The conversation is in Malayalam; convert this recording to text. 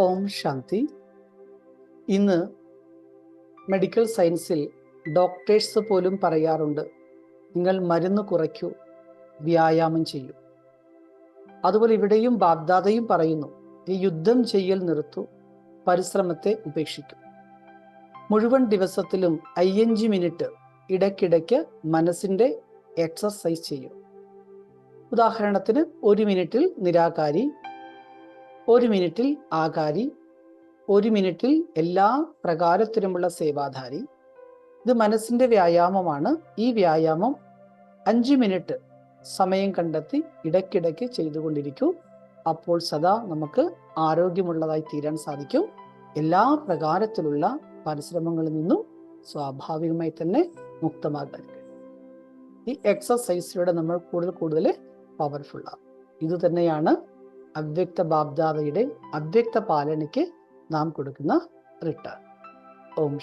ഓം ശാന്തി. ഇന്ന് മെഡിക്കൽ സയൻസിൽ ഡോക്ടേഴ്സ് പോലും പറയാറുണ്ട് നിങ്ങൾ മരുന്ന് കുറയ്ക്കൂ വ്യായാമം ചെയ്യൂ. അതുപോലെ ഇവിടെയും ബാഗ്ദാദയും പറയുന്നു ഈ യുദ്ധം ചെയ്യൽ നിർത്തു പരിശ്രമത്തെ ഉപേക്ഷിക്കും. മുഴുവൻ ദിവസത്തിലും അയ്യഞ്ച് മിനിറ്റ് ഇടയ്ക്കിടയ്ക്ക് മനസ്സിന്റെ എക്സസൈസ് ചെയ്യും. ഉദാഹരണത്തിന് ഒരു മിനിറ്റിൽ നിരാകാരി ഒരു മിനിറ്റിൽ ആകാരി ഒരു മിനിറ്റിൽ എല്ലാ പ്രകാരത്തിലുമുള്ള സേവാധാരി. ഇത് മനസ്സിന്റെ വ്യായാമമാണ്. ഈ വ്യായാമം അഞ്ച് മിനിറ്റ് സമയം കണ്ടെത്തി ഇടയ്ക്കിടയ്ക്ക് ചെയ്തുകൊണ്ടിരിക്കൂ. അപ്പോൾ സദാ നമുക്ക് ആരോഗ്യമുള്ളതായി തീരാൻ സാധിക്കും. എല്ലാ പ്രകാരത്തിലുള്ള പരിശ്രമങ്ങളിൽ നിന്നും സ്വാഭാവികമായി തന്നെ മുക്തമാകാൻ ഈ എക്സസൈസിലൂടെ നമ്മൾ കൂടുതൽ കൂടുതൽ പവർഫുൾ ആകും ഇത് തന്നെയാണ് അവ്യക്ത ബാബ്ദാവയുടെ അവ്യക്ത പാലനയ്ക്ക് നാം കൊടുക്കുന്ന റിട്ടേൺ. ഓം